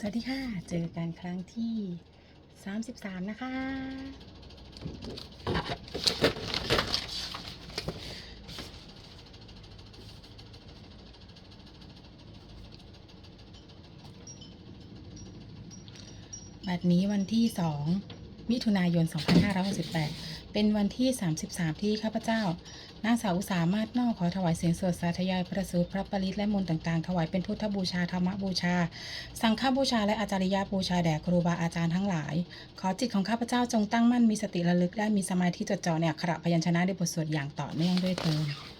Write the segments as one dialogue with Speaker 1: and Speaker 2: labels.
Speaker 1: สวัสดีค่ะ เจอกันครั้งที่ 33 นะคะ บัดนี้วันที่ 2 มิถุนายน 2568 เป็นวันที่ 33 ที่ข้าพเจ้านางสาวอุสามารถนอกขอถวายเสียงสวดสาธยายพระสูตรพระปริตและมนต์ต่าง ๆ ถวายเป็นพุทธบูชาธรรมบูชา สังฆบูชาและอาจาริยบูชาแด่ครูบาอาจารย์ทั้งหลาย ขอจิตของข้าพเจ้าจงตั้งมั่นมีสติระลึกได้มีสมาธิจดจ่อในอักขระพยัญชนะในบทสวดอย่างต่อเนื่องด้วยเถิด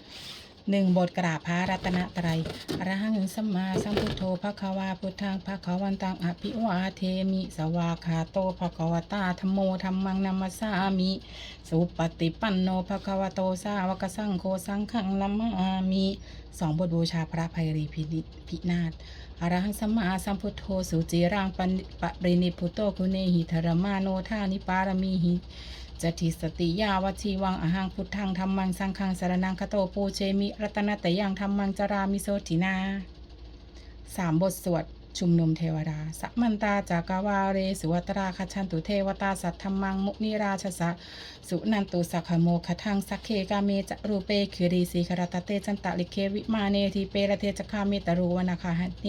Speaker 1: หนึ่งบทกราบพระรัตนตรัยอรหังสัมมาสัมพุทโธภควาพุทธังภควันตังอภิวาเทมิสวากขาโตภควตาธรรมโมธรรมังนัมมสามิสุปฏิปันโนภควโตสาวกสังโฆสังฆังนัมมามิสองบทบูชาพระภัยรีพินิพินาศอรหังสัมมาสัมพุทโธสุจิรังปรินิพุโตคุเนหิธรมาโนธานิปารมีหิ จติสติยาวัชีวังอหังพุทธังธรรมังสังฆังสารนังคโตปูเชมิ รัตนตยังธรรมังจารามิโสตินาสามบทสวดชุมนุมเทวดาสัมมันตาจากาวาเรสุวัตราคชันตุเทวตาสัทธรรมังมุนิราชสะสุนันตุสักขโมคทังสักเคกาเมจรูเปคิรีสีครตเตจันตะลิเควิมาเนทีเปรเทจคาเมตรูวนาคาหันเน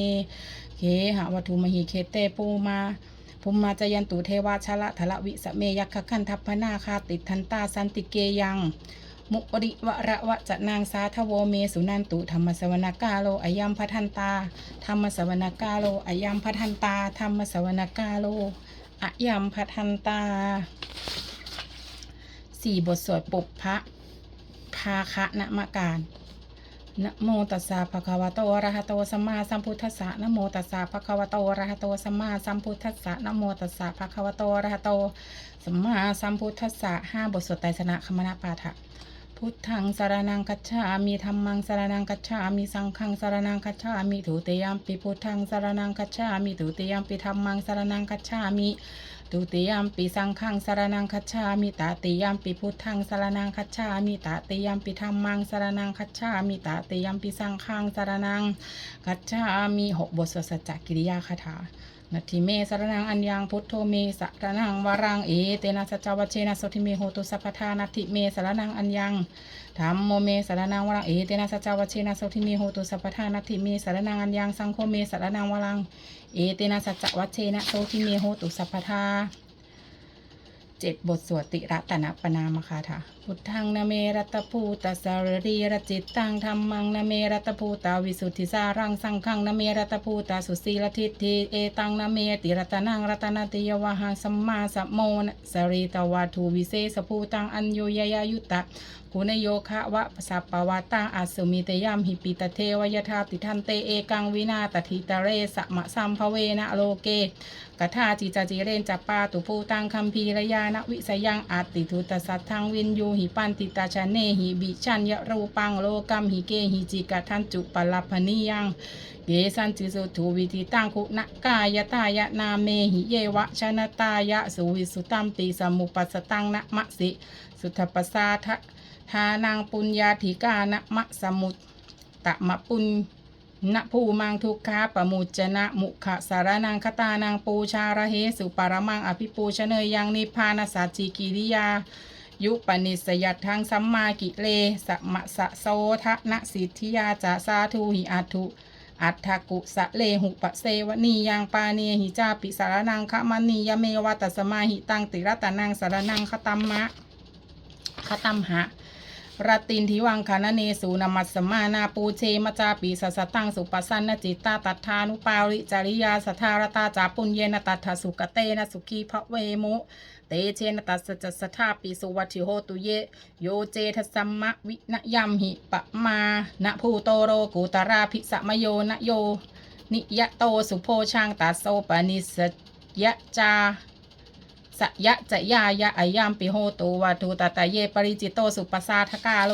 Speaker 1: เคหะวัตุมหิเคเตปูมา ภูมิมาจยันตุเทวาชละทละวิสเมยักขคันทัพพนาคาติทันตาสันติเกยังมุปริวระวะจะนางสาทโวเมสุนันตุธรรมสวนากาโลอายัมพัทันตา ธรรมสวนากาโลอายัมพัทันตา ธรรมสวนากาโลอายัมพัทันตาสี่บทสวดปุพพะภาคะนะมการ นะโมตัสสะภะคะวะโตอะระหะโตสัมมาสัมพุทธัสสะนะโมตัสสะภะคะวะโตอะระหะโตสัมมาสัมพุทธัสสะนะโมตัสสะภะคะวะโตอะระหะโตสัมมาสัมพุทธัสสะห้าบทสวดไตรสนะคมนะปาฐะพุทธังสารนังกัจฉามิธัมมังสารนังกัจฉามิสังฆังสารนังกัจฉามิทุติยมปิพุทธังสารนังกัจฉามิทุติยมปิธัมมังสารนังกัจฉามิ ตุติยามปิสังฆังสารนังคัจฉามิตาติยามปิพุทธังสารนังคัจฉามิตาติยามปิธรรมังสารนังคัจฉามิตาติยามปิสังฆังสารนังคัจฉามิหกบทสวดสัจจกิริยาคาถานาทิเมสารนังอัญญังพุทโธเมสารนังวารังเอเตนะสัจจวัชเชนะสทิเมโหตุสัพพทานาทิเมสารนังอัญญัง ธรรมโมเมสารนังวรังเอเตนะสัจจวัชเชนะโสทิเมโหตุสัพพทานาทิเมสารนังอัญญังสังโฆเมสารนังวรังเอเตนะสัจจวัชเชนะโสทิเมโหตุสัพพทาเจ็ดบทสวดติระตนะปนามคาถาพุทธังนเมรัตภูตสารรีรจิตตังธรรมังนเมรัตภูตาวิสุทธิสารังสังฆังนเมรัตภูตาสุสีลทิฏฐิเอตังนเมติรัตนังรัตนติยวหังสัมมาสัมโมนะสรีตวัตูวิเศษภูตังอัญโยยยายุตตะ กุณโยคะวะสัปปวาตังอัสสุมิเตยามหิปิตเทวยทาติทันเตเอกังวินาตถิตเรสะมะสัมภเวนะโลเกกทาจิจาจิเรนจัปปาตุภูตังคัมภีระยานวิสยังอัตติทุตสัทธังวินยูหิปันติตาชะเนหิบิชัญยรูปังโลกัมหิเกหิจิกะทันจุปลัพนิยังเยสันจิสุทูวิธิตังคุณกายตายะนาเมหิเยวะชนะตายะสุวิสุตัมติสมุปัสสตังนะมะสิ สุทธปสาทะ ทานังปุญญาธิกานะมะสมุตตะมะปุญนะภูมังทุกขาปมุจจนะมุขะสารนังคตานังปูชาระเหสุปารมังอภิปูชเนยยังนิพานสัจจิกิริยา ยุปนิสยัตทังสัมมากิเลสมะสะโสทะนะสิทธิยาจาสาธุหิอัตุอัฏฐกุสะเลหุปะเสวนียังปาเนหิจาปิสารนังคะมันนียเมวัตสมาหิตังติรัตนังสารนังคตัมมะคตัมหะ รตินทิวังคานเนสูนมัสมานาปูเชมจาปีสัสตังสุปสันนจิตตาตัทานุปาริจริยาสัทธารตาจาปุญเยนตัทสุกเตนะสุขีพระเวมุ เตเชนตัสสะสัทธาปิสุวัติโหตุเย โยเจทสัมมะวินยัมหิปะมานะภูโตโรกุตราภิสมโยนะโย นิยะโตสุโพชังตัสโสปนิสยะจา สยะจะยายะอายามปิโหตูวัตุตาตาเยปริจิตโตสุปสาทกาโล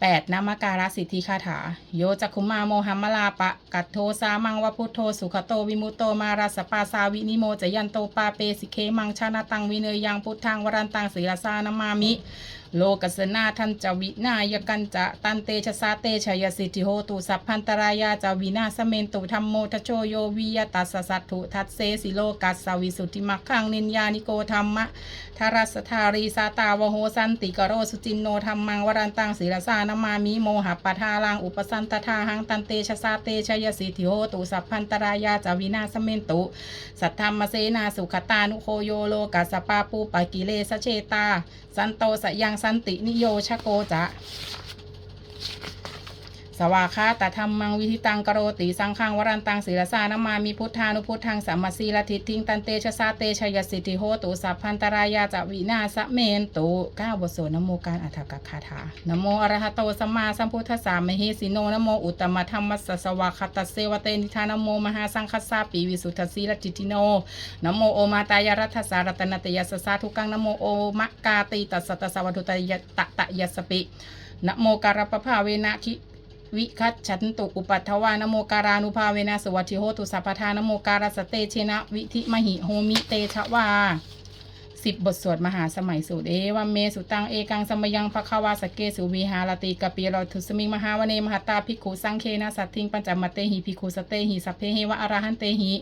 Speaker 1: แปดนามการสิทธิคาถา โยจักคุมาโมหัมมลาปะ กัตโทสามังวพุทโธสุขโตวิมุตโตมาราสปาสาวินิโมจยันโตปาเปสิเคมังชานาตังวิเนยยังพุทธังวรันตังศีลสานามามิ โลกัสนาทันจวินายกันจะตันเตชะสาเตชยสิทธิโหตุสัพพันตรายาจวินาสเมนตุธรรมโมทโชโยวิยตัสสะสัตถุทัตเสสิโลกัสสวิสุทธิมักขังนินยานิโกธรรมะทารัสธารีสาตาวโหสันติกโรสุจินโนธรรมังวรันตังศีลสานามามิโมหะปะทาลังอุปสันตทาหังตันเตชะสาเตชยสิทธิโหตุสัพพันตรายาจวินาสเมนตุสัทธรรมเสนาสุขตานุโคโยโลกัสสปาปูปะกิเลสเชตา สันโตสยังสันตินิโยชโกจะ สวาคาตธรรมังวิธิตังกโรติสังฆังวรันตังศีลสานามามีพุทธานุพุทธังสัมมาสีลทิฏทิงตันเตชะสาเตชยสิทธิโหตุสัพพันตรายาจวินาสเมนตุก้าวบทสวดนโมการอัฏฐกคาถานโมอรหะโตสัมมาสัมพุทธัสสะมหิสิโนนโมอุตตมธรรมัสสสวาคตัสเสวเตนิธานโมมหาสังคัสสาปีวิสุทธสีลทิติโนนโมโอมาตายรัตสารตนตยสสสาทุกังนโมโอมะกาติตัสสตสสวัตุตยตะตะยสปินโมการปภาเวนะคิ วิคัตฉันตุอุปัตถวานโมการานุภาเวนะสวัสดิโหตุสัพพทานโมการสเตเชนะวิธิมหิโหมิเตชะวาสิบบทสวดมหาสมัยสูตรเอวัมเมสุตังเอกังสมยังภควาสเกสุวีหารติกปีรทุสมิงมหาวเนมหตตาภิกขุสังเคนะสัตทิงปัญจมเตหิภิกขุสเตหิสัพเพหิวะอรหันเตหิ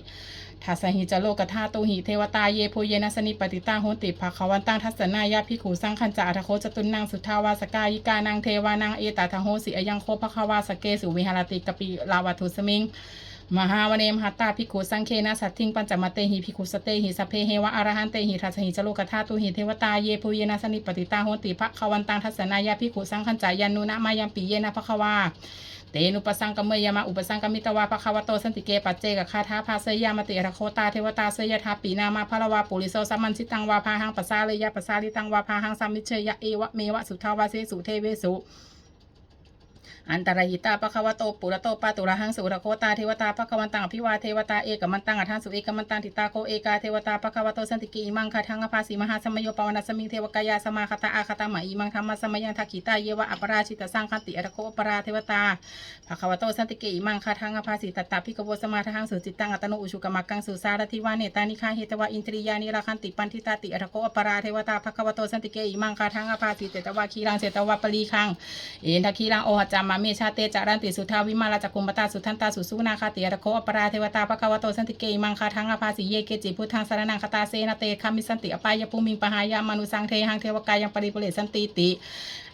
Speaker 1: ทัสหิจโลกธาตุหิเทวตาเยโพเยนะสนิปติตาโหติภาควันตังทัสสนายาภิขุสังคันจะอัทโคจตุนนางสุทธาวาสกายิกานางเทวานางเอตาทโหสิอยังโคภควาสเกสุวิหารติกปิลาวัตุสมิงมหาวเนมหัตตาภิกขุสังเคนะสัตทิงปัญจมาเตหิภิกขุสเตหิสเพเฮวะอรหันเตหิทัสหิจโลกธาตุหิเทวตาเยโพเยนะสนิปติตาโหติภควันตังทัสสนายาภิกขุสังคันจายันนุนะมายัมปิเยนะภควา เตนุปสังกมเมยมาอุปสังกมิตวาภควโตสันติเกปัจเจกคาถาภาเสยามติระโคตาเทวตาเสยทาปีนามาพระวาปุริโสสัมมันชิตังวาพาหังปัสสาเลยะปัสสาลิตังวาพาหังสัมมิเชยะเอวะเมวะสุทาวาเสสุเทเวสุ อันตรายิตาปะคะวะโตปุระโตปาตุระหังสุระโคตาเทวตาปะคะวันตังอภิวาเทวตาเอกมันตังอัฏฐานสุเอกมันตังทิตาโกเอกาเทวตาปะคะวะโตสันติกิมังคาทังอภาสีมหาสมโยปวนาสมิงเทวกายาสมาคตาอาคตามะอิมังธรรมสมยังทักขิตาเยวะอปราชิตสังคันติอรโคอปราเทวตาปะคะวะโตสันติกิมังคาทังอภาสีตตาภิกโวสมาทังสุจิตตังอัตโนอุชุกมักกังสุสารทิวาเนตานิคาเหตวะอินทริยานิราคันติปันทิตาติอรโคอปราเทวตาปะคะวะโตสันติกอิมังคาทังอภาสีเตตวะคีรังเจตวะปรีคังเอ็นทักคีรังโอหจามาเมชาเตจารันติสุทาวิมาลาจักกุมปตาสุทันตาสุสุนาคาติระโคอปราเทวตาปะควโตสันติเกมังคาทังอภาสิเยเกจิพุทธังสารนังคตาเซนาเตคามิสันติอปายภูมิงปหายามนุสังเทหังเทวกายังปริปุเรสันติติ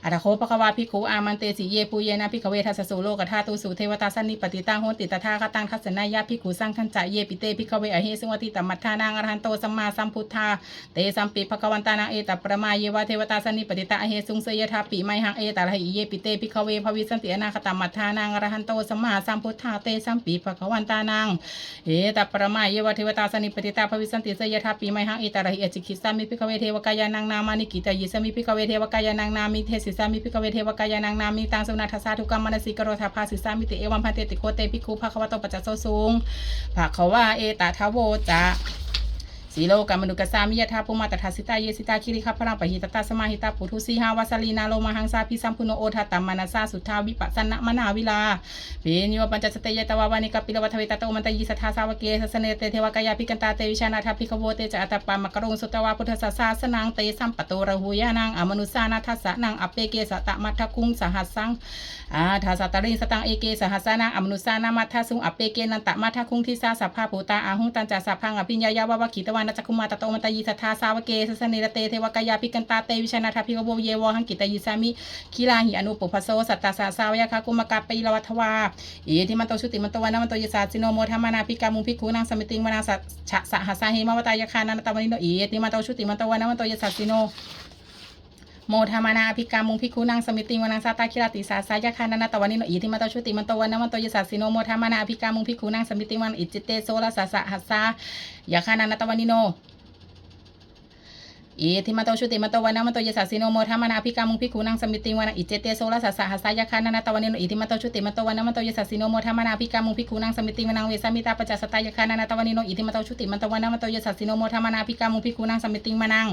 Speaker 1: อัตโคปะคะวาภิกขุอามันเตสิเยปุเยนะภิกเวทัสสุโลกธาตุสุเทวตาสันนิปติตังโหติตถาคตังทัสสนายาภิกขุสังคันจะเยปิเตภิกเวอเหสุงวติตัมมัทธานางอรหันโตสัมมาสัมพุทธาเตสัมปิภควันตานังเอตประมาเยวะเทวตาสันนิปติตาอเหสุงเสยทาปิไมหังเอตาลหิเยปิเตภิกเวภวิสันติอนาคตัมมัทธานางอรหันโตสัมมาสัมพุทธาเตสัมปิภควันตานังเอตประมาเยวะเทวตาสันนิปติตาภวิสันติเสยทาปิไมหังเอตาลหิเอจิกิสามิภิกเวเทวกายานังนามานิกิตายิสมิภิกเวเทวกายานังนามิเทสสามิพิกเวเทวกายานังนามิตังสุนาทัสสาทุกรรมนสิกโรธาภาสิสามิติเอวัมพันเตติโคเตพิคุภคะวะโตปัจจโสสุงภะคะวะเอตาทะโวจะ สีโลกามนุกสามิยทาภูมาตถาสิตาเยสิตาคิริคัพรังปหิตตาสมาหิตาปุถุสีหาวาสลีนาโลมาหังสาพิสัมพุโนโอทัตตมมานาสาสุทธาวิปัสสนะมนาวิลาเปญโยปัญจสเตยตวาวานิกปิลวัทเวตโตมันตยิสัทธาสาวเกสสเนเตเทวกายาภิกันตาเตวิชานาทาภิกขโวเตจะอัตตปามกรงสุตวาพุทธศาสสนังเตสัมปโตระหุยานังอมนุสานาทัสสะนังอเปเกสตะมัทธคุงสหัสสังอาทาสัตตรินสตังเอเกสหัสานังอมนุสานามัทธาสุงอเปเกนันตะมัทธคุงทิสาสัพพาภูตาอาหุงตันจาสัพพังอภิญญายาวะวะขิตวานัจจคุมาตโตมันตยิสัทธาสาวเกสสเนรเตเทวกายาภิกันตาเตวิชนาทาพิกโวเยวหังกิตยิสามิคีลาหิอนุปุพโสสัตตาสาสาวยาคากุมกาปิลวัทวาเอทิมันโตชุติมันโตวานามันโตยสาสิโนโมธรรมนาภิกามุงภิกขุนางสมิติงวนาสัจฉะสหัสาหิมาวตายาคานันตวานิโนเอทิมันโตชุติมันโตวานามันโตยสาสิโน โมธรรมานาภิกามุงพิคุนางสมิติงวนังสาตาคิรติสาสายะคานานาตวานิโนอิทิมาโตชุติมันโตวันนมันโตยสัสสิโนโมธรรมานาภิกามุงพิคุนางสมิติงวันอิจิเตโซลาสาสะหัสสายาคานานาตวานิโน เอทิมาโตชุติมาโตวันนะมันโตยสัสสิโนโมธรรมนาภิกามุงภิกขุนังสมิติวานังอิเจเตโสละสัสสะหัสายาคานานาตวันนิโนอิทิมาโตชุติมาโตวันนะมันโตยสัสสิโนโมธรรมนาภิกามุงภิกขุนังสมิติวานังเวสามิตาปัจจสตายาคานานาตวันนิโนอิทิมาโตชุติมาโตวันนะมันโตยสัสสิโนโมธรรมนาภิกามุงภิกขุนังสมิติวานัง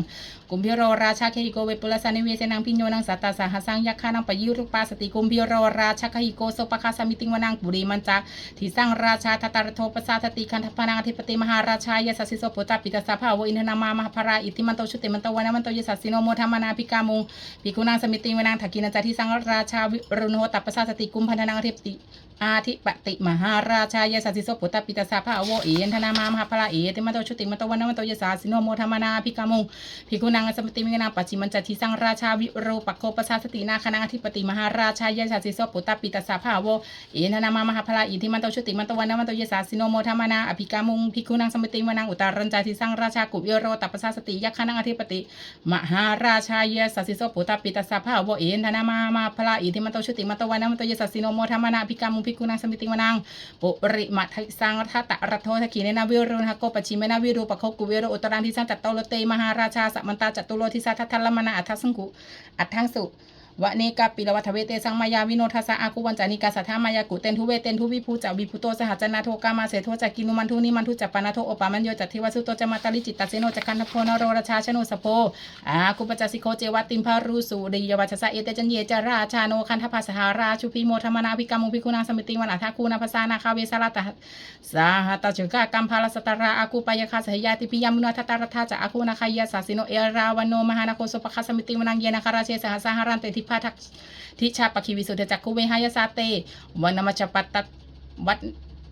Speaker 1: กุมพิโรราชาเคหิโกเวปุลสานิเวเสนังพิญโยนังสัตตาสหัสังยาคานังปยิรุปาสติกุมพิโรราชาเคหิโกโสปะคาสมิติวานังปุริมันจาทิสังราชาทัตตารโทปสาทติคันทพนังอธิปติมหาราชายสัสสิโสปุตตาปิตาสภาวอินทนามามหาภราอิทิมันโตชุติมันตวันนะมันตยสัสสิโนโมธรรมนาภิกามุงภิกุนางสมิติวนางถักกินจาที่สังราชาวิรุณโหตัปปะสาสติกุมพันธนังอธิปติ อาทิปติมหาราชายสัสสิโสปุตตปิตาสาภาโวเอ็นธนามามหาพลาเอติมันโตชุติมันโตวันนมันโตยสัสสิโนโมธรรมนาภิกามุงภิกขุนางสมิติวนางปัจจิมันจาที่สังราชาวิโรปโคปะสาสตินาคณะอธิปติมหาราชายสัสสิโสปุตตปิตาสาภาโวเอนะนามามหาพลาอิทิมันโตชุติมันโตวันนมันโตเยสาสิโนโมธรรมนาอภิกามุงพิคุนังสมิติวนังอุตารัญจาทิสังราชากุวิโรตัปปะสาสติยักขานังอธิปติมหาราชายสัสสิโสปุตตปิตาสาภาวะเอนะนามามหาพลาอิทิมันโตชุติมันโตวันนมันโตยสาสิโนโมธรรมนาอภิกามุงพิคุนังสมิติวนังปุริมัทสังทัตตะรัตโททขีเนนาวิโรนหโกปชิเมนาวิรูปโคกุวิโรอุตรันทิสังจัตโตโลเตมหาราชาสัมมันตาจัตุโลทิสัทธัลลมนาอัทสังกุอัทังสุ วะเนกาปิลวัฏเวเตสังมายาวิโนทัสสะอากุวันจานิกาสัทธามายากุเตนทุเวเตนทุวิภูจาวิภูโตสหัจนาโทกามาเสโทจักกินุมันทุนิมันทุจัปปนาโทโอปามันโยจัตทิวสุโตจมาตาลิจิตตเสโนจักขันทโพนโรราชาชโนสโพอากุปจัสิโคเจวัตติมพารุสุดียวัชสะเอเตจันเยจาราชาโนคันทภาสหาราชุพิโมธรรมนาภิกามุภิกุณาสมิติวันอัฏฐคูนาภาษานาคาเวสาลตะสาหตจุกากัมพาลสตราอากุปายคาสหยาติปิยามุนาทตารทาจะอากุนาคายาสาสิโนเอราวันโนมหานาโคสุปคาสมิติวนังเยนาคาราเชสหสหรันเตทิพาทักทิชาปคีวิสุทธจักคุเวหายาซาเตวันมัจจปัตตวัด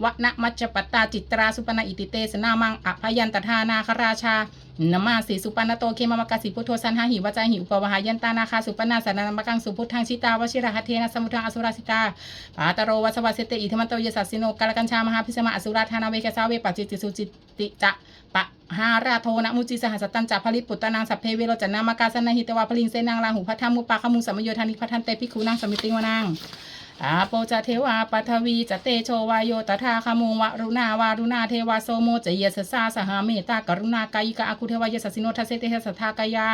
Speaker 1: วนมัจจปตาจิตราสุปนาอิติเตสนามังอภยันตทานาคราชานมาสีสุปนโตเคมมกสิพุทโธสันหาหิวจาหิอุปวหายันตานาคาสุปนาสานามกังสุพุทธังชิตาวชิระหัเทนะสมุทังอสุราสิตาปาตโรวัสวัสเตอิธมันโตยสัสสิโนกาลกัญชามหาพิสมะอสุราธานาเวกสาเวปจิติสุจิติจะปะหาราโทนะมุจิสหัสตันจัผลิปุตตนางสัพเพเวโรจนามกาสนาหิตวาพลิงเสนางลาหุพัทธามุปาขมุงสัมโยธานิพัทันเตพิคูนางสมิติวานาง อาโปจะเทวาปัทวีจะเตโชวายโยตถาคามุงวรุณาวารุณาเทวาโสโมจะเยสสาสหาเมตตากรุณากายิกาอาคุเทวายสสสิโนทัสเสเตสัทธากายา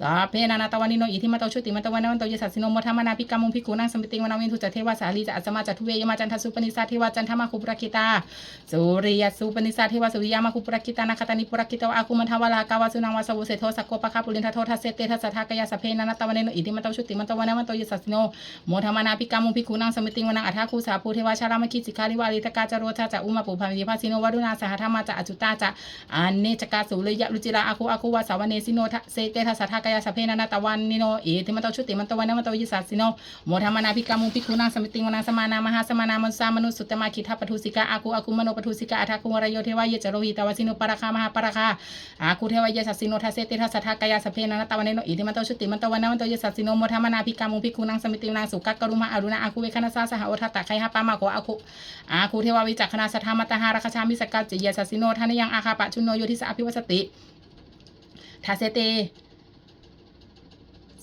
Speaker 1: สาเพนานาตวานิโนอิทิมาโตชุติมาตวันวันโตยสสสิโนโมธรรมนาภิกามุงภิกขุนังสมิติวนาวินทุจะเทวาสาลีจะอัสมาจัตุเวยมาจันทสุปนิสาเทวาจันทมาคุปรคิตาสุริยสุปนิสาเทวาสุริยามาคุปรคิตานาคตานิปุรคิตวอาคุมันทวาลากาวาสุนังวาสวุเสโทสักโกปะคาปุลินทโททัสเสเทัสสัทธากายาสเพนานาตวานิโนอิทิมาโตชุติมาตวันวันโตยสสสิโนมธรรมนาภิกามุภิกุนังงสมิติวนาอัฏฐาคูสาภูเทวาชารามคิสิกขาลิวาลิตกาจโรธาจะอุมาปุภามิภาสิโนวรุณาสหธรรมาจะอจุตาจะอันเนจกาสุเลยะรุจิราอาคูอาคูวาสาวเนสิโนทะเซเตทัสทากายาสเพนานาตวันนิโนเอติมันตชุติมันตวันนมันตยิสัสสิโนโมธรรมนาภิกามุงภิกขุนังสมิติวนาสมานามหาสมานามนสามนุสุตมาคิทัปทุสิกาอาคูอาคูมโนปทุสิกาอัฏฐาคุวรโยเทวายจโรหิตาวสิโนปราคามหาปราคาอาคูเทวายสัสสิโนทัสเซเตทัสทากายาสเพนานาตวันนิโนเอติมันตชุติมันตวันนมันตยิสัสสิโนโมธรรมนาภิกามุงภิกขุนังสมิติวนาสุกักกรุมาอรุณาอาคูเวคณสาสหโอทัตตะไคหาปามาโกอาคุอาคูเทวาวิจักขณาสัทธามัตหาราคชามิสกัจจิยสัสิโนทานิยังอาคาปะชุนโนโยทิสาอภิวัสติทาเซเต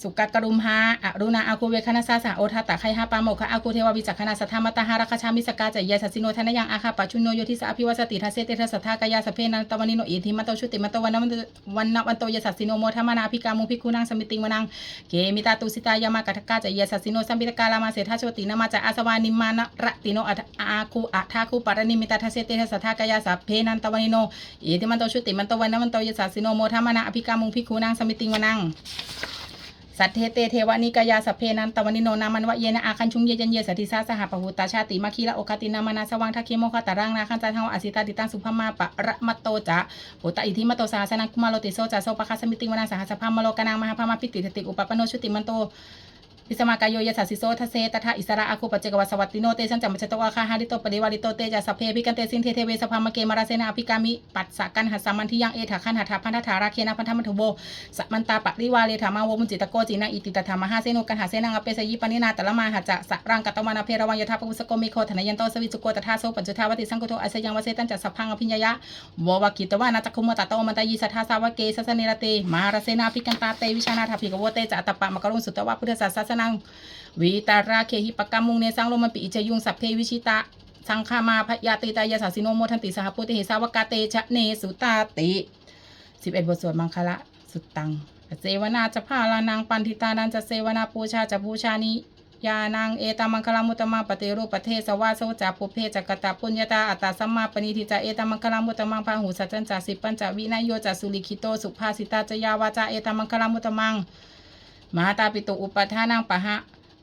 Speaker 1: สุกักรุมหาอรุณาอาคูเวคณาสาสาโอทัตะไคหาปาโมคะอาคูเทวาวิจักขณาสัทธามตตหาราคชามิสกัจจิยสัสิโนทนยังอาคาปะชุนโนโยทิสอภิวัสติทาเสเตทัสสทธากายาสเพนันตวานิโนอิทิมัตโตชุติมัตโตวันนวันวันวันโตยสัสิโนโมทามานาภิกามุภิกขุนังสมิติวนังเกมิตาตุสิตายามากัทกาจะเยสัสิโนสัมปิตกาลามาเสทาโชตินามาจะอาสวานิมานะระติโนอาคูอัทาคูปารณิมิตาทเสเตทสัทธากายาสเพนันตวานิโนเอติมันโตชุติมันโตวันนมันโตยสัสิโนโมทามานาอภิกามุภิกุนังสมิติวนัง สัทเทเตเทวานิกายาสเพนันตวนิโนนามันวะเยนะอาคันชุงเยจันเยสติสาสหปหุตาชาติมาคีละโอคตินามานาสว่างทักเคโมคตารังนาคันจันทาวอสิตาติตังสุภมาปะระมัตโตจะโหตอิทิมโตสาสนังกุมาโลติโซจะโซปะคาสมิติวนาสหสภามโลกนางมหาพามาพิติติอุปปโนชุติมันโต พิสมากายโยยสัสสิโซทะเซตถะอิสระอาคุปเจกวัสวัตติโนเตสันจัมมจตวาคาหาริโตปริวาริโตเตจะสเพพิกันเตสินเทเทเวสภามเกมาราเซนาอภิกามิปัสสะกันหัสสามันทิยังเอถาคันหัตถาพันธถาราเคนะพันธมัทโวสมันตาปริวาเลธามาวมุจิตโกจินะอิติตถามหาเซโนกันหาเซนังอเปสยิปนินาตละมาหัจจะสรังกตวานาเพรวังยถาปุสโกมิโคธนยันโตสวิสุโกตถาโซปัจจุทาวติสังกุโตอาศยังวเสตันจัสพังอภิญญยะววกิตวานาตคุมตตโตมันตายิสัทธาสาวเกสัสเนรเตมาราเซนาภิกันตาเตวิชานาถาภิกโวเตจัตตปะมกรุงสุตวะพุทธศาสนังวิตาราเคหิปกรรมุงเนสังโลมันปิอิจยุงสัพเพวิชิตะสังฆามาพยาติตายาสาสิโนโมทันติสหปุติเหสาวกาเตชะเนสุตาติสิบเอ็ดบทสวดมังคละสุตตังเสวนาจะพาลานังปันทิตานันจะเสวนาปูชาจะบูชานิยานังเอตามังคลามุตตมังปฏิรูปประเทศสวาโสจาปุเพจักตาปุญญาตาอัตตาสัมมาปณิทิจาเอตามังคลามุตตมังพาหูสัจจันจาสิปัญจวินัยโยจาสุลิคิโตสุภาสิตาจยาวาจาเอตามังคลามุตตมัง มหาตาปิตุอุปทานังปะหะ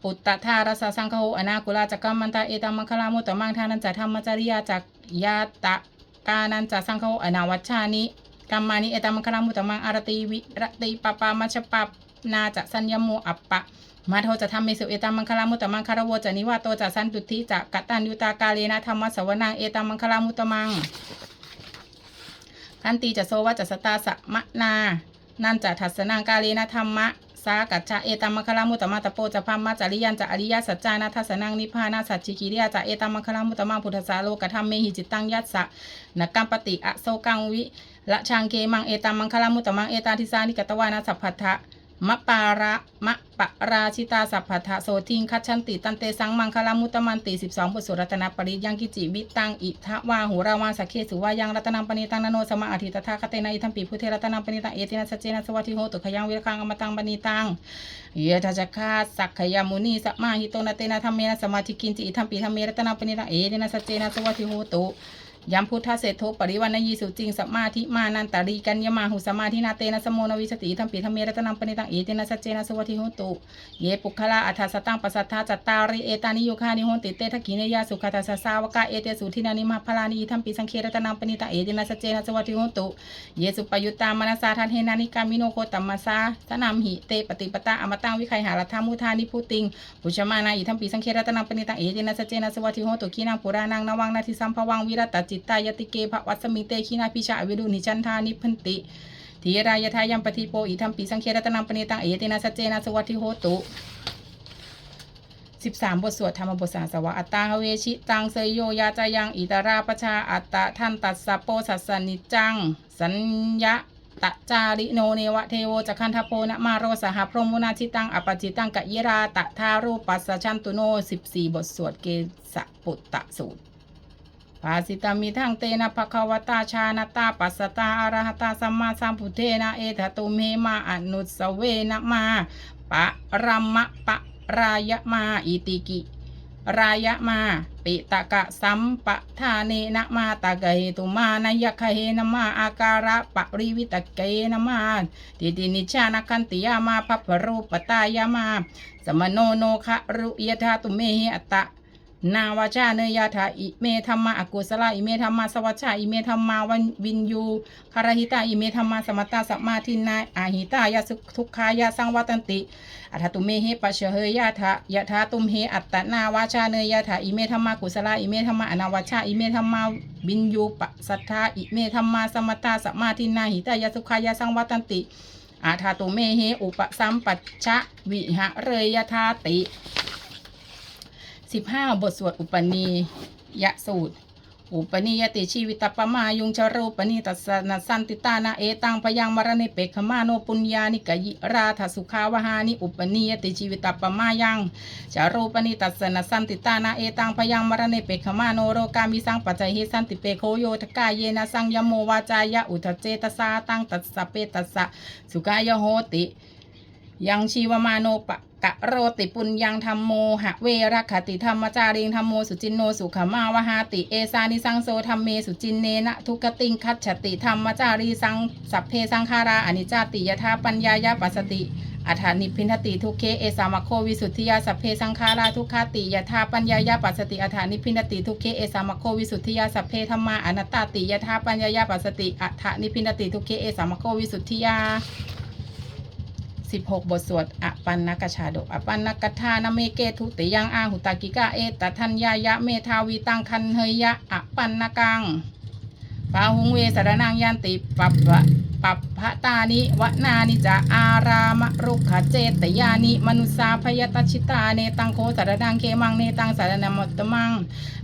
Speaker 1: ปุตตะทารสสังคโหอนาคุลาจักกัมมันตาเอตัมมังคลามุตตมังทานันจะธรรมจริยาจักยาตะกานันจะสังคโหอนาวัชชานิกัมมานิเอตัมมังคลังมุตตมังอารติวิรติปปามัชปปนาจะสัญญโมอัปปะมาโทจะทำเมสุเอตัมมังคลามุตตมังคารวจะนิวาโตจะสันตุทิจะกัตตันยุตากาเลนะธรรมสวนังเอตัมมังคลามุตตมังคันตีจะโซวะจะสตาสะมะนา นันจะทัสนังกาเลนะธรรมะ สากัจจะเอตัมมังคลามุตตมาตะโปจะพัมมะจาริยันจะอริยสัจจานะทัสนังนิพพานาสัจจิกิริยาจะเอตัมมังคลามุตตมาพุทธสาโลกธรรมเมหิจิตตังยัสสะนกัมปติอโศกังวิละชังเกมังเอตัมมังคลามุตตมังเอตาทิสานิกตวานาสัพพัทธะ มะปาระมะปะราชิตาสัพพทะโสทิงคัจฉันติตันเตสังมังคลามุตมันติสิบสองบทสวดรัตนปริยังกิจิวิตังอิทะวาหูราวาสักเคสุวายังรัตนังปณิตังนโนสมะอธิตถาคเตนะอิทัมปีพุทเทรัตนังปณิตังเอตินะสัจเจนะสวัสดิโหตุขยังวิรคังอมตังปณิตังเยทัจคาสักขยามุนีสัมมาหิโตนะเตนะธรรมเมนะสมาธิกินจิอิทัมปีธรรมเมรัตนังปณิตังเอตินะสัจเจนะสวัสดิโหตุ ยามพุทธเศรษโทปริวันนยีสุจริงสัมมาทิมานันตารีกัญญมาหุสมาธินาเตนะสมโนวิสติธรรมปีธรรมเมรัตนังปณิตังเอเตนะสัจเจนะสวัสดิโหตุ เยปุคละอัฏฐสตังปัสสัทธาจัตตาริเอตานิโยคานิโหติเตทะกิเนยาสุขตัสสะสาวกาเอเตสุทินานิมาพลานิทัมปิสังเครัตนังปณิตาเอเตนะสัจเจนะสวัสดิโหตุ เยสุปยุตตามนัสสาทันเฮนานิกามิโนโคตัมมาสาสนามหิเตปฏิปตาอมตังวิไคหารธรรมุทานิพุติงปุชมานาอิทัมปิสังเครตนังปณิตาเอเตนะสัจเจนะสวัสดิโหตุขีนังปุรานังนวังนาทิสัมภวังวิรตจิตตายติเกภวัสมิเตขีนาพิชาวิรุนิจันทานิพันติทีรายทายัมปฏิโปอิทัมปีสังเครตนังปณิตังเอตินาสเจนะสวัสดิโหตุสิบสามบทสวดธรรมบทสาสวะอัตตาเวชิตังเสยโยยาจายังอิตาราปชาอัตตะทันตัสสะโปสัสนิจัง สัญญะตะจาริโนเนวะเทโวจะคันทโพนะมาโรสหพรหมุนาชิตังอปจิตังกะยิราตะทารูปัสชันตุโนสิบสี่บทสวดเกสะปุตตะสูตร ภาสิตามิทังเตนะภควตาชาณตาปัสสตาอรหตาสัมมาสัมพุทเทนะเอทะตุเมมาอนุสเวนะมาปะรัมมะปะรายะมาอิติกิรายะมาปิตะกะสัมปะทาเนนะมาตะกะเหตุมานายะคะเฮนะมาอาการะปะริวิตะเกนะมาติตินิชานคันติยามาพัพพรูปตายามาสมโนโนคะรุยธาตุเมหิอัตตะ นาวาจาเนยาถาอิเมธรรมะอกุศลาอิเมธรรมะสวัชชาอิเมธรรมาวันวินยูคารหิตาอิเมธรรมะสมตตาสัมมาทินาอาหิตายาสุทุกขายาสังวัตันติอัฏฐตุเมเหปัชเฮยาถายะถาตุมเหอัตตนาวาชาเนยาถาอิเมธรรมะกุศลาอิเมธรรมะอนาวาชาอิเมธรรมาวินยูปสัทธาอิเมธรรมาสมตตาสัมมาทินาหิตายาสุขายาสังวัตันติอาถาตุเมเหอุปสัมปัชชะวิหะเรยธาติ สิบห้าบทสวดอุปนียสูตร อุปนิยติชีวิตปมายุงชรูปนิตัสสนสันติตานาเอตังพยังมรณเปกขมาโนปุญญานิกยิราธสุขาวหานิอุปนิยติชีวิตปมายังชรูปนิตัสสนสันติตานาเอตังพยังมรณเปกขมาโนโรกามิสังปัจจหิสันติเปโคโยทกายเยนะสังยโมวาจายะอุทเจตสาตังตัสสะเปตัสสะสุกายโหติ ยังชีวมาโนปะ กะโรติปุญยังธรรมโมหะเวรคติธรรมจาริงธรรมโมสุจินโนสุขมาวหาติเอสานิสังโซธรรมเมสุจินเนนะทุกติงคัจฉติธรรมจารีสังสัพเพสังขาราอนิจจติยถาปัญญายาปัสติอัฏฐานิพินทติทุเคเอสามะโควิสุทธิยาสัพเพสังขาราทุกขติยถาปัญญายาปัสติอัฏฐานิพินทติทุเคเอสามะโควิสุทธิยาสัพเพธรรมาอนัตตติยถาปัญญายาปัสติอัฏฐานิพินทติทุเคเอสามะโควิสุทธิยา 16 บทสวดอปันนกชาดกอปันนกทานเมเกทุติยังอาหุตากิกาเอตทัญญายะเมทาวีตังคันเฮยะอปันนกังปาหุงเวสรนางยันติปัปปะ ปัปพะตานิวนานิจะอารามรุขขเจตยานิมนุสาพยตชิตาเนตังโคสารนังเคมังเนตังสารนมตตมัง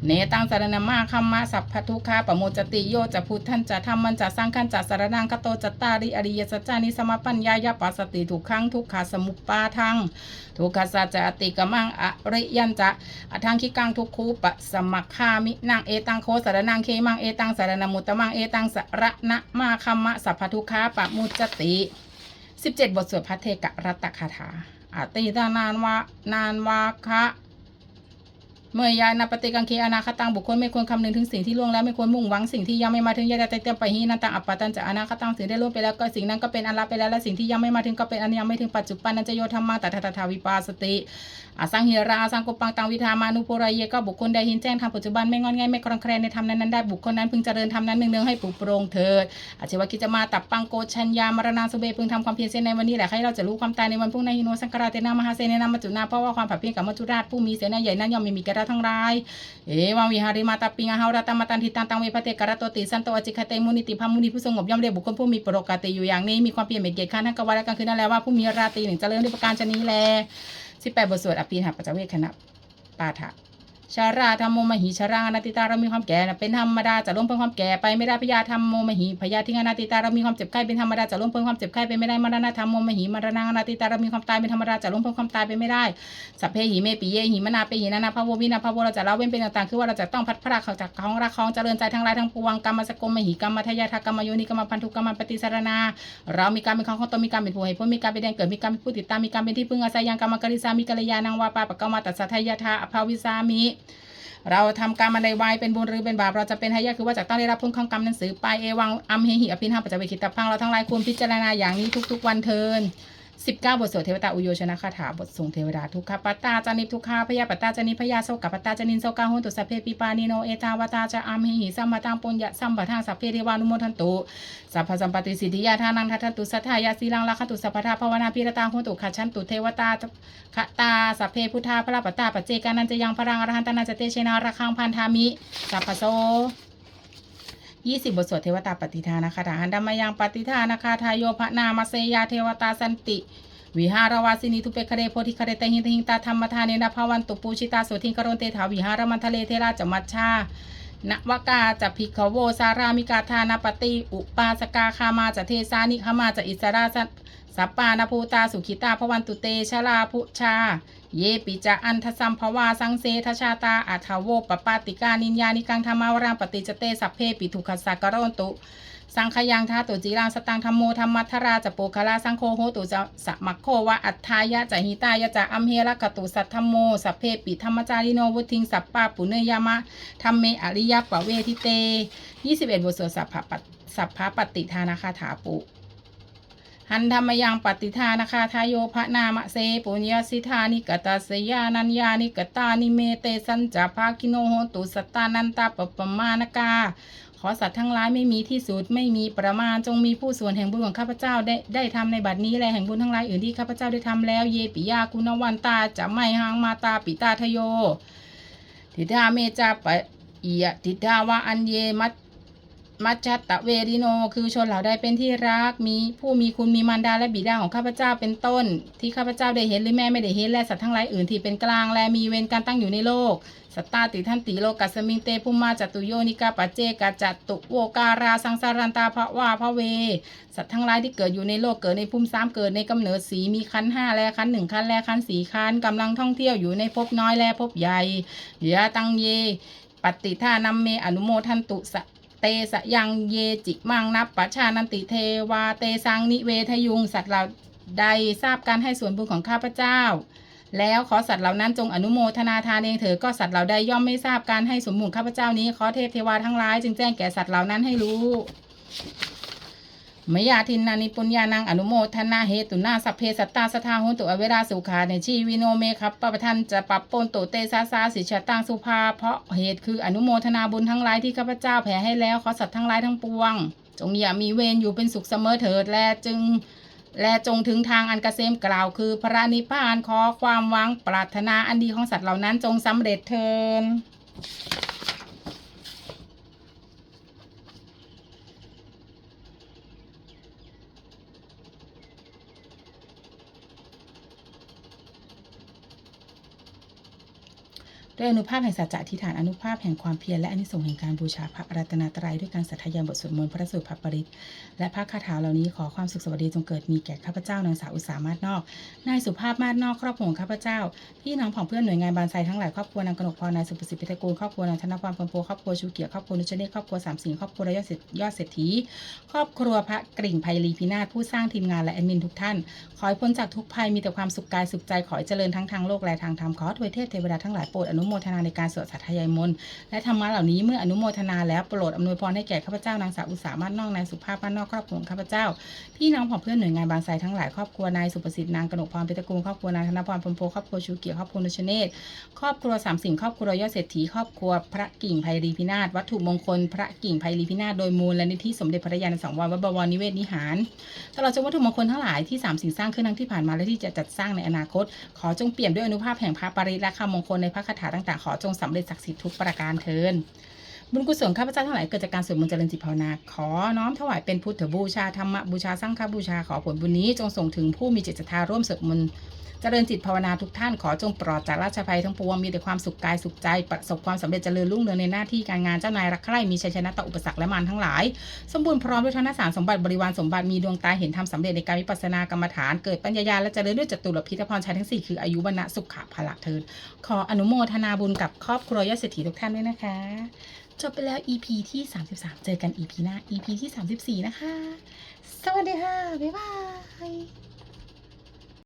Speaker 1: เนตังสารนามาคัมมะสัพพทุกขาปโมจติโยจะพุทธันจะธรรมันจะสังขันจะสารนังคโตจตาริอริยสัจจานิสมปัญญายาปัสสติทุกขังทุกขาสมุปปาทังทุกขสัจจติกมังอริยันจะอทังคิกังทุกคูปะสมัคคามินังเอตังโคสารนังเคมังเอตังสารนมุตตมังเอตังสารนะมาคัมมะสัพพทุคาปะมุจติ 17 บทสวดพระเทกะรัตตคาถาอาติตานานวานานวาคะ เมื่อยานาปฏิกังเคอนาคตังบุคคลไม่ควรคำนึงถึงสิ่งที่ล่วงแล้วไม่ควรมุ่งหวังสิ่งที่ยังไม่มาถึงยาตเตรียมไปหีนันตังอัปปะตันจะอนาคตังสิ่งได้ล่วงไปแล้วก็สิ่งนั้นก็เป็นอันละไปแล้วและสิ่งที่ยังไม่มาถึงก็เป็นอันยังไม่ถึงปัจจุบันนันจะโยธรรมาตถาตถาวิปาสติอสังหิราอสังกุปังตังวิธามานุโพรายเยก็บุคคลใดห็นแจ้งทำปัจจุบันไม่งอนแงไม่คลอนแคลนในธรรมนั้นๆได้บุคคลนั้นพึงเจริญธรรมนั้นเนืองๆให้ปลุกโปร่งเถิดอาชีวกิจมาตับปังโกชัญญามรณาสุเบพึงทำความเพียรเส้นในวันนี้แหละให้เราจะรู้ความตายในวันพรุ่งนี้หิโนสังกราเตนามหาเสนนามจุนาเพราะว่าความผัดเพี้ยนกับมัจจุราชผู้มีเสนาใหญ่นั้นย่อมไม่มีก่เดาทั้งรายเอวังวิหาริมาตาปิงาหาราตมาตันทิตันตังเวพเตกรตติสันโตอจิคเตมุนิติพามุนิผู้สงบย่อมเรียกบุคคลผู้มีปรกติอยู่อย่างนี้มีความเปลี่ยนเบียดเกียรติขั้นทั้งกวาและกลางคืนนั่นแหละว่าผู้มีราตรีหนึ่งเจริญด้วยประการชนีแลสิบแปดบทสวดอภิหัปัจจเวคขณะปาฐะ ชาราธรรมโมมหิชาราอนาติตาเรามีความแก่เป็นธรรมดาจะล่วงพ้นความแก่ไปไม่ได้พยาธรรมโมมหิพยาธิอนาติตาเรามีความเจ็บไข้เป็นธรรมดาจะล่วงพ้นความเจ็บไข้ไปไม่ได้มรณะธรรมโมมหิมรณะอนาติตาเรามีความตายเป็นธรรมดาจะล่วงพ้นความตายไปไม่ได้สัพเพหิเมปิเยหิมนาเปหินานาภาโววินาภาโวเราจะละเว้นเป็นต่างๆคือว่าเราจะต้องพัดพรากเขาจากของรักของเจริญใจทั้งหลายทั้งปวงกรรมสกมมหิกรรมทายาทกรรมโยนิกรรมพันธุกรรมปฏิสารนาเรามีการเป็นของของตนมีการเป็นผู้ให้พ้นมีการเป็นแดนเกิดมีการเป็นผู้ติดตามมีการเป็นที่พึ่งอาศัยยังกรรมกริสามีกัลยาณังวาปาปะกมาตัสสะทายาทาอภาวิสามิเราทำกรรมอันใดไว้เป็นบุญหรือเป็นบาปเราจะเป็นทายาคือว่าจะต้องได้รับผลของกรรมนั้นสือไปเอวังอัมเฮหิอภินหาปัจจเวคิตพังเราทั้งหลายควรพิจารณาอย่างนี้ทุก ๆ วันเทิน 19 บทสวดเทวตาอุโยชนะคาถาบททรงเทวดาทุกขปัตตาจานิทุกขาพยาปัตตาจานิพยาโสกปัตตาจานินโสกาหุนตุสัพเพปิปานิโนเอตาวตาจะอัมเหหิสัมมาตังปุญญะสัมปทางสัพเพเทวานุโมทันตุสัพพสัมปติสิทธิยาทานังทัตตุสัทธายาสีลังลักขตุสัพพทาภาวนาพิรตาหุนตุขัดชันตุเทวตาขะตาสัพเพพุทธาพระปัตตาปัจเจกานันจะยังพรังอรหันตนาจะเตเชนาระคังพันธามิสัพพโส ยี่สิบบทสวดเทวตาปฏิทานะคาถาหันดามายังปฏิทานะคาทายโยพระนามาเซยาเทวตาสันติ วิหารวาสินีทุเปคเรโพธิคเรตหิงตหิงตาธรรมทานเนนภวันตุปูชิตาสุทิงกรณเตถาวิหารมันทะเลเทราจมัชชานวกาจะพิกขโวสารามิกาธานปฏิอุปาสกาคามาจะเทสานิคามาจะอิสรา สัปปานภูตาสุขิตาภวันตุเตชลาพุชา เยปิจะอันทสัมภวาสังเสทชาตาอัทโวปปาติกานิญญานิกังธรรมาวรามปฏิจเตสัพเพปิทุขสักกะโรนตุ สังขยังทาตุจีรังสตังธรรมโมธรรมัทราจะโปคลาสังโฆโหตุจะสมัคโควะอัฏฐายะจะหิตายะจะอัมเฮระคตุสัทธรรมโมสัพเพปิธรรมจาริโนวุทิงสัปปาปุเนยามะธรรมเมอริยปะเวทิเต 21บทสวดสัพพะปัตสัพพะปฏิทานาคาถาปุ หันธรรมยังปฏิทานาคาทายโยพระนามะเซปุญญาสิธานิกตาสยานัญญานิกตานิเมเตสัญจาภาคิโนโหตุสตานันตาปปมานกาขอสัตว์ทั้งหลายไม่มีที่สุดไม่มีประมาณจงมีผู้ส่วนแห่งบุญของข้าพเจ้าได้ได้ทำในบัดนี้และแห่งบุญทั้งหลายอื่นที่ข้าพเจ้าได้ทำแล้วเยปิยาคุณวันตาจะไม่หางมาตาปิตาทโย ทิดาเมจาปะเอียทิดาวาอันเยมัจ มัจจตะเวริโน คือชนเหล่าใดเป็นที่รัก มีผู้มีคุณมีมารดาและบิดาของข้าพเจ้าเป็นต้น ที่ข้าพเจ้าได้เห็นหรือแม่ไม่ได้เห็นและสัตว์ทั้งหลายอื่นที่เป็นกลางและมีเวรการตั้งอยู่ในโลก สัตตาติท่านติโลกัสมิงเตภูมาจตุโยนิกาปัจเจกาจตุโวการาสังสารันตาภวาพระเว สัตว์ทั้งหลายที่เกิดอยู่ในโลกเกิดในภูมิสามเกิดในกำเนิดสีมีคันห้าและคันหนึ่งคันและคันสี่คันกำลังท่องเที่ยวอยู่ในภพน้อยและภพใหญ่ยะตังเยปฏิท่านัมเมอนุโมทันตุส เตสยังเยจิมังนับปัชชานันติเทวาเตสังนิเวทยุงสัตว์เหล่าใดทราบการให้ส่วนบุญของข้าพเจ้า แล้วขอสัตว์เหล่านั้นจงอนุโมทนาทานเองเถิดก็สัตว์เหล่าใดย่อมไม่ทราบการให้สมบุญข้าพเจ้านี้ขอเทพเทวาทั้งหลายจึงแจ้งแก่สัตว์เหล่านั้นให้รู้ มยาทินนานิปุญญานังอนุโมทนาเหตุนาสัพเพสัตตาสทาหุตุอเวราสุขาในชีวิโนเมคัปปะปะทันจะปรับปนตุเตสาสาสิชะตังสุภา เพราะเหตุคืออนุโมทนาบุญทั้งหลายที่ข้าพเจ้าแผ่ให้แล้วขอสัตว์ทั้งหลายทั้งปวง จงอย่ามีเวรอยู่เป็นสุขเสมอเถิดและจึง และจงถึงทางอันเกษมกล่าวคือพระนิพพานขอความหวังปรารถนาอันดีของสัตว์เหล่านั้นจงสำเร็จเทิน ด้วยอนุภาพแห่งสัจจะอธิษฐานอนุภาพแห่งความเพียรและอนิสงส์แห่งการบูชาพระรัตนตรัยด้วยการสัทธยายบทสวดมนต์พระสูตรพระปริตและพระคาถาเหล่านี้ขอความสุขสวัสดีจงเกิดมีแก่ข้าพเจ้านางสาวอุตสามาศนอกนายสุภาพมาศนอกครอบครัวข้าพเจ้าพี่น้องของเพื่อนหน่วยงานบานไซทั้งหลายครอบครัวนางกนกพรนายสุประสิทธิ์พิทกูลครอบครัวนางธนพรพลโพครอบครัวชูเกียรติครอบครัวนุชเนศครอบครัวสามสิงห์ครอบครัวยอดเศรษยอดเศรษฐีครอบครัวพระกริ่งไพลีพินาศผู้สร้างทีมงานและแอดมินทุกท่าน ขอให้พ้นจากทุกภัยมีแต่ความสุขกายสุขใจขอให้เจริญทั้งทางโลกและทางธรรมขอถวยเทพเทวดาทั้งหลายโปรดอนุโมโมทนาในการสวดสาธยายมนต์และธรรมะเหล่านี้เมื่ออนุโมทนาแล้วโปรดอำนวยพรให้แก่ข้าพเจ้านางสาวอุตสามารถนอกนายสุภาพบ้านนอกครอบครัวข้าพเจ้าพี่น้องของเพื่อนหน่วยงานบางไทรทั้งหลายครอบครัวนายสุประสิทธิ์นางกนกพรปิตระกูลครอบครัวนายธนพรพรมโพครอบครัวชูเกียรติครอบครัวนุชเนศครอบครัวสามสิ่งครอบครัวยอดเศรษฐีครอบครัวพระกิ่งไพรีพินาศวัตถุมงคล พระกิ่งไพรีพินาศโดยมูลและนิธิสมเด็จพระยาณสังวรวัดบวรนิเวศนิหารตลอดจนวัตถุมงคลทั้งหลายที่สามสิ่งสร้างขึ้นทั้งที่ผ่านมาและที่จะจัดสร้างในอนาคต ขอจงเปี่ยมด้วยอนุภาพแห่งพระปริและคำมงคลในพระคาถาต่างๆ ขอจงสำเร็จศักดิ์สิทธิ์ทุกประการเทินบุญกุศลข้าพเจ้าทั้งหลายเกิดจากการสวดมนต์เจริญจิตภาวนา ขอน้อมถวายเป็นพุทธบูชาธรรมบูชาสร้างฆบูชาขอผลบุญนี้จงส่งถึงผู้มีจิตศรัทธาร่วมสวดมนต์ เจริญจิตภาวนาทุกท่านขอจงปลอดจากราชภัยทั้งปวงมีแต่ความสุขกายสุขใจ ประสบความสำเร็จเจริญรุ่งเรืองในหน้าที่การงานเจ้านายรักใคร่มีชัยชนะต่ออุปสรรคและมารทั้งหลาย สมบูรณ์พร้อมด้วยธนสารสมบัติบริวารสมบัติมีดวงตาเห็นธรรมสำเร็จในการวิปัสสนากรรมฐานเกิดปัญญาญาและเจริญด้วยจตุรพิธพรชัยทั้งสี่คืออายุวรรณะสุขะพละเทินขออนุโมทนาบุญกับครอบครัวยอดเศรษฐีทุกท่านด้วยนะคะจบไปแล้ว EP ที่ 33 เจอกัน EP หน้า EP ที่ 34 นะคะ สวัสดีค่ะ บ๊ายบาย